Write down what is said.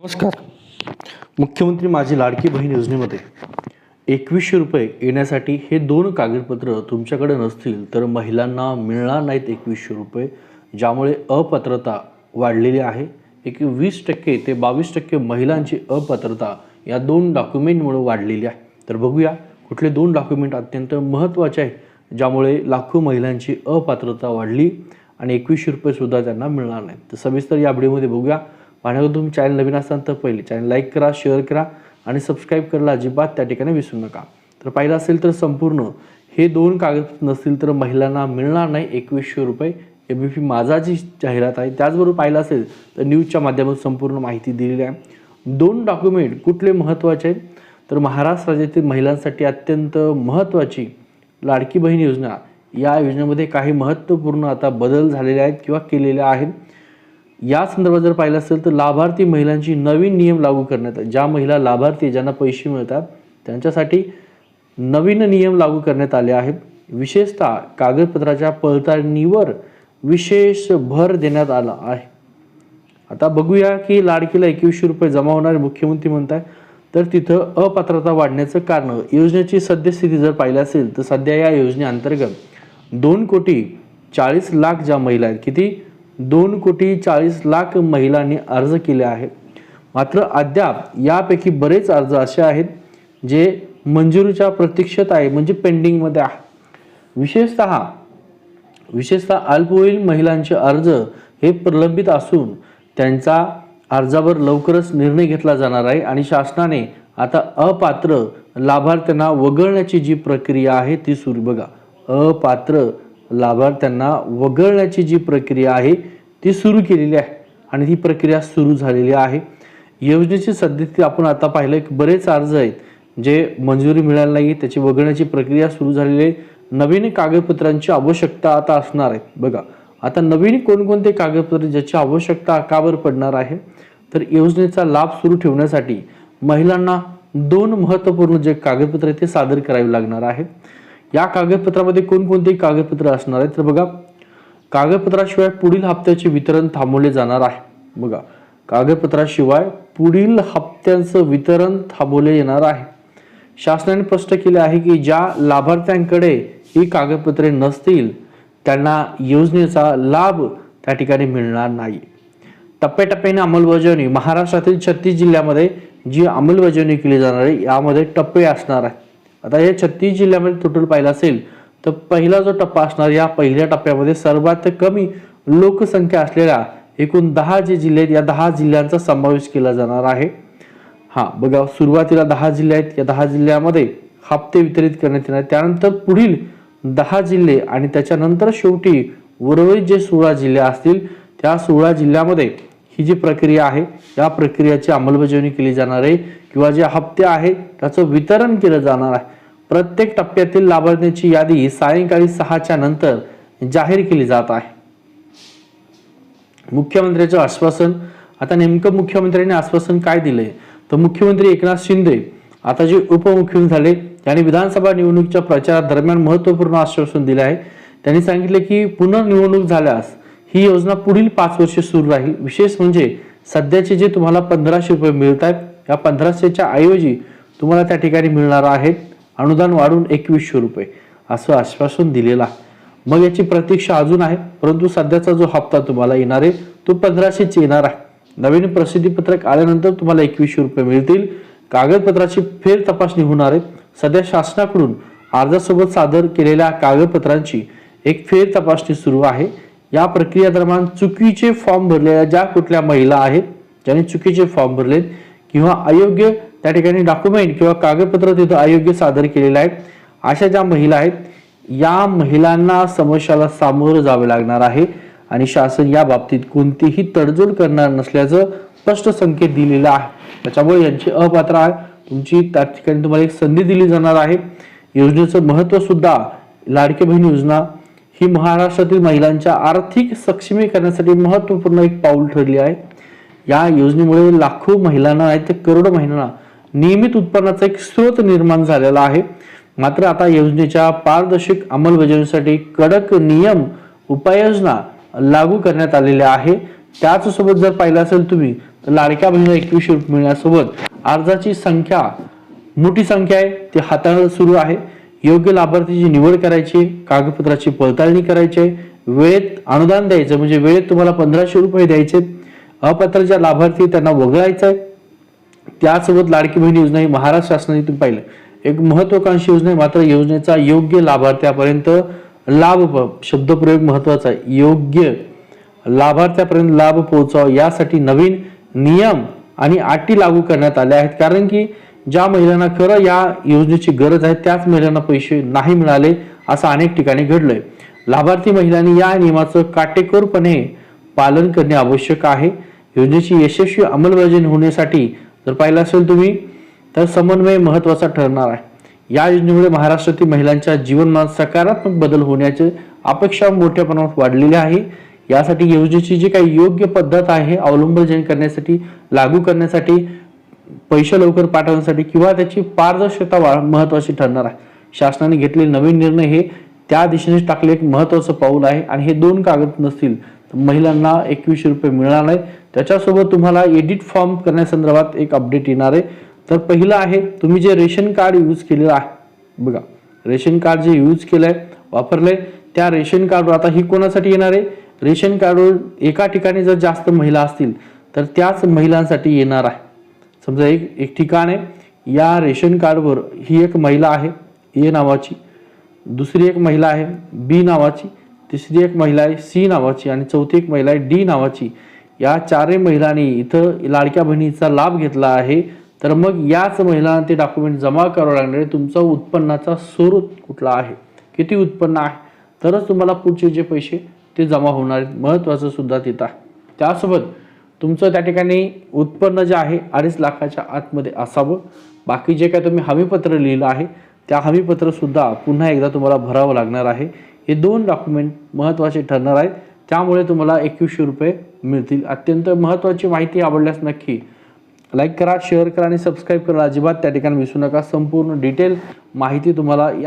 नमस्कार. मुख्यमंत्री माझी लाडकी बहीण योजनेमध्ये एकवीसशे रुपये येण्यासाठी हे दोन कागदपत्र तुमच्याकडे नसतील तर महिलांना मिळणार नाहीत एकवीसशे रुपये ज्यामुळे अपात्रता वाढलेली आहे. एक वीस टक्के ते बावीस टक्के महिलांची अपात्रता या दोन डॉक्युमेंटमुळे वाढलेली आहे. तर बघूया कुठले दोन डॉक्युमेंट अत्यंत महत्त्वाचे आहे ज्यामुळे लाखो महिलांची अपात्रता वाढली आणि एकवीसशे रुपयेसुद्धा त्यांना मिळणार नाही तर सविस्तर या व्हिडिओमध्ये बघूया. पाहण्याकडे तुम्ही चॅनल नवीन असाल तर पहिले चॅनल लाईक करा शेअर करा आणि सबस्क्राईब करायला अजिबात त्या ठिकाणी विसरू नका. तर पाहिलं असेल तर संपूर्ण हे दोन कागद नसतील तर महिलांना मिळणार नाही एकवीसशे रुपये. ए बी पी माझा जी जाहिरात आहे त्याचबरोबर पाहिलं असेल तर न्यूजच्या माध्यमातून संपूर्ण माहिती दिलेली आहे. दोन डॉक्युमेंट कुठले महत्त्वाचे आहेत? तर महाराष्ट्र राज्यातील महिलांसाठी अत्यंत महत्त्वाची लाडकी बहीण योजना. या योजनेमध्ये काही महत्त्वपूर्ण आता बदल झालेले आहेत किंवा केलेले आहेत. या संदर्भात जर पाहिलं असेल तर लाभार्थी महिलांची नवीन नियम लागू करण्यात ज्या महिला लाभार्थी ज्यांना पैसे मिळतात त्यांच्यासाठी नवीन नियम लागू करण्यात आले आहेत. विशेषतः कागदपत्राच्या पडताळणीवर विशेष भर देण्यात आला आहे. आता बघूया की लाडकीला एकवीसशे रुपये जमा होणारे मुख्यमंत्री म्हणताय. तर तिथं अपात्रता वाढण्याचं कारण योजनेची सद्यस्थिती जर पाहिली असेल तर सध्या या योजनेअंतर्गत दोन कोटी चाळीस लाख ज्या महिला आहेत किती? दोन कोटी चाळीस लाख महिलांनी अर्ज केले आहे मात्र अद्याप यापैकी बरेच अर्ज असे आहेत जे मंजुरीच्या प्रतीक्षेत आहे म्हणजे पेंडिंगमध्ये आहे विशेषतः विशेषतः अल्पवयीन महिलांचे अर्ज हे प्रलंबित असून त्यांचा अर्जावर लवकरच निर्णय घेतला जाणार आहे आणि शासनाने आता अपात्र लाभार्थ्यांना वगळण्याची जी प्रक्रिया आहे ती सुरू बघा अपात्र लाभार्थ्यांना वगळण्याची जी प्रक्रिया आहे ती सुरू केलेली आहे आणि ती प्रक्रिया सुरू झालेली आहे. योजनेची सध्या आपण आता पाहिलं की बरेच अर्ज आहेत जे मंजुरी मिळाली नाही त्याची वगळण्याची प्रक्रिया सुरू झालेली आहे. नवीन कागदपत्रांची आवश्यकता आता असणार आहे. बघा आता नवीन कोणकोणते कागदपत्र ज्याची आवश्यकता कावर पडणार आहे? तर योजनेचा लाभ सुरू ठेवण्यासाठी महिलांना दोन महत्त्वपूर्ण जे कागदपत्रे आहेत ते सादर करावे लागणार आहे. या कागदपत्रामध्ये कोणकोणते कागदपत्र असणार आहेत? तर बघा कागदपत्राशिवाय पुढील हप्त्याचे वितरण थांबवले जाणार आहे. बघा कागदपत्राशिवाय पुढील हप्त्यांचं वितरण थांबवले येणार आहे. शासनाने स्पष्ट केले आहे की ज्या लाभार्थ्यांकडे ही कागदपत्रे नसतील त्यांना योजनेचा लाभ त्या ठिकाणी मिळणार नाही. टप्प्याटप्प्याने अंमलबजावणी महाराष्ट्रातील छत्तीस जिल्ह्यामध्ये जी अंमलबजावणी केली जाणार आहे यामध्ये टप्पे असणार आहे आता या छत्तीस जिल्ह्यामध्ये टोटल पाहिलं असेल तर पहिला जो टप्पा असणार या पहिल्या टप्प्यामध्ये सर्वात कमी लोकसंख्या असलेल्या एकूण दहा जे जिल्हे आहेत या दहा जिल्ह्यांचा समावेश केला जाणार आहे. हा बघा सुरुवातीला दहा जिल्हे आहेत या दहा जिल्ह्यामध्ये हप्ते वितरित करण्यात येणार त्यानंतर पुढील दहा जिल्हे आणि त्याच्यानंतर शेवटी उर्वरित जे सोळा जिल्हे असतील त्या सोळा जिल्ह्यामध्ये ही जी प्रक्रिया आहे या प्रक्रियेची अंमलबजावणी केली जाणार आहे किंवा जे हप्ते आहेत त्याचं वितरण केलं जाणार आहे. प्रत्येक टप्प्यातील लाभार्थ्यांची यादी सायंकाळी सहाच्या नंतर जाहीर केली जात आहे. मुख्यमंत्र्याचं आश्वासन आता नेमकं मुख्यमंत्र्यांनी आश्वासन काय दिलंय? तर मुख्यमंत्री एकनाथ शिंदे आता जे उपमुख्यमंत्री झाले त्यांनी विधानसभा निवडणुकीच्या प्रचारादरम्यान महत्त्वपूर्ण आश्वासन दिले आहे. त्यांनी सांगितले की पुनर्निवडणूक झाल्यास ही योजना पुढील पाच वर्षे सुरू राहील. विशेष म्हणजे सध्याचे जे तुम्हाला पंधराशे रुपये मिळत आहेत या पंधराशेच्या ऐवजी तुम्हाला त्या ठिकाणी मिळणार आहेत अनुदान वाढून एकवीसशे रुपये असं आश्वासन दिलेलं आहे. मग याची प्रतीक्षा अजून आहे परंतु सध्याचा जो हप्ता तुम्हाला येणार आहे तो पंधराशेच येणार आहे. नवीन प्रसिद्धीपत्रक आल्यानंतर तुम्हाला एकवीसशे रुपये मिळतील. कागदपत्राची फेर तपासणी होणार आहे. सध्या शासनाकडून अर्जासोबत सादर केलेल्या कागदपत्रांची एक फेर तपासणी सुरू आहे. या प्रक्रियेदरम्यान चुकीचे फॉर्म भरलेल्या ज्या कुठल्या महिला आहेत ज्यांनी चुकीचे फॉर्म भरलेत किंवा अयोग्य त्या ठिकाणी डॉक्युमेंट किंवा कागदपत्र तिथं अयोग्य सादर केलेलं आहे अशा ज्या महिला आहेत या महिलांना समस्याला सामोरं जावे लागणार आहे आणि शासन या बाबतीत कोणतीही तडजोड करणार नसल्याचं स्पष्ट संकेत दिलेला आहे. त्याच्यामुळे यांची अपात्र आहे. तुमची त्या ठिकाणी तुम्हाला एक संधी दिली जाणार आहे. योजनेचं महत्त्व सुद्धा लाडके बहीण योजना ही महाराष्ट्रातील महिलांच्या आर्थिक सक्षमीकरणासाठी महत्त्वपूर्ण एक पाऊल ठरली आहे. या योजनेमुळे लाखो महिलांना नाही तर करोडो महिलांना नियमित उत्पन्नाचा एक स्रोत निर्माण झालेला आहे. मात्र आता योजनेच्या पारदर्शक अंमलबजावणीसाठी कडक नियम उपाययोजना लागू करण्यात आलेल्या आहे. त्याचसोबत जर पाहिलं असेल तुम्ही तर लाडक्या बहिणीला एकवीसशे रुपये मिळण्यासोबत अर्जाची संख्या मोठी संख्या आहे ती हाताळणं सुरू आहे. योग्य लाभार्थीची निवड करायची कागदपत्राची पडताळणी करायची आहे वेळेत अनुदान द्यायचं म्हणजे वेळेत तुम्हाला पंधराशे रुपये द्यायचे. अपात्र ज्या लाभार्थी त्यांना वगळायचं आहे त्यासोबत लाडकी बहीण योजना ही महाराष्ट्र शासनाने तुम्ही पाहिलं. एक महत्वाकांक्षी योजना आहे मात्र योजनेचा योग्य लाभार्थ्यापर्यंत लाभ शब्दप्रयोग महत्त्वाचा आहे. योग्य लाभार्थ्यापर्यंत लाभ पोहोचावा यासाठी नवीन नियम आणि अटी लागू करण्यात आल्या आहेत. कारण की ज्या महिलांना खरं या योजनेची गरज आहे त्याच महिलांना पैसे नाही मिळाले असं अनेक ठिकाणी घडलंय. लाभार्थी महिलांनी या नियमाचं काटेकोरपणे पालन करणे आवश्यक आहे. योजनेची यशस्वी अंमलबजावणी होण्यासाठी जर पाहिलं असेल तुम्ही तर समन्वय महत्त्वाचा ठरणार आहे. या योजनेमुळे महाराष्ट्रातील महिलांच्या जीवनमानात सकारात्मक बदल होण्याची अपेक्षा मोठ्या प्रमाणात वाढलेली आहे. यासाठी योजनेची जी काही योग्य पद्धत आहे अवलंबन करण्यासाठी लागू करण्यासाठी पैसे लवकर पाठवण्यासाठी किंवा त्याची पारदर्शकता वा- महत्वाची ठरणार आहे. शासनाने घेतलेले नवीन निर्णय हे त्या दिशेने टाकले एक महत्वाचं पाऊल आहे आणि हे दोन कागद नसतील तर महिलांना एकवीसशे रुपये मिळणार नाही. त्याच्यासोबत तुम्हाला एडिट फॉर्म करण्यासंदर्भात एक अपडेट येणार आहे. तर पहिलं आहे तुम्ही जे रेशन कार्ड यूज केलेलं आहे बघा रेशन कार्ड जे यूज केलं आहे वापरलंय त्या रेशन कार्डवर आता ही कोणासाठी येणार आहे? रेशन कार्डवर एका ठिकाणी जर जास्त महिला असतील तर त्याच महिलांसाठी येणार आहे. समजा एक एक ठिकाण आहे या रेशन कार्डवर ही एक महिला आहे ए नावाची. दुसरी एक महिला आहे बी नावाची. तिसरी एक महिला आहे सी नावाची. आणि चौथी एक महिला आहे डी नावाची. या चारही महिलांनी इथं लाडक्या बहिणीचा लाभ घेतला आहे. तर मग याच महिलांना ते डॉक्युमेंट जमा करावं लागणार आहे. तुमचा उत्पन्नाचा स्वरूप कुठला आहे? किती उत्पन्न आहे? तरच तुम्हाला पुढचे जे पैसे ते जमा होणार आहेत. महत्त्वाचं सुद्धा तिथं आहे. त्यासोबत तुमचं त्या ठिकाणी उत्पन्न जे आहे अडीच लाखाच्या आतमध्ये असावं. बाकी जे काय तुम्ही हमीपत्र लिहिलं आहे त्या हमीपत्रसुद्धा पुन्हा एकदा तुम्हाला भरावं लागणार आहे. हे दोन डॉक्युमेंट महत्त्वाचे ठरणार आहेत. त्यामुळे तुम्हाला एकवीसशे रुपये मिळतील. अत्यंत महत्त्वाची माहिती आवडल्यास नक्की लाईक करा शेअर करा आणि सबस्क्राईब करा अजिबात त्या ठिकाणी विसरू नका. संपूर्ण डिटेल माहिती तुम्हाला या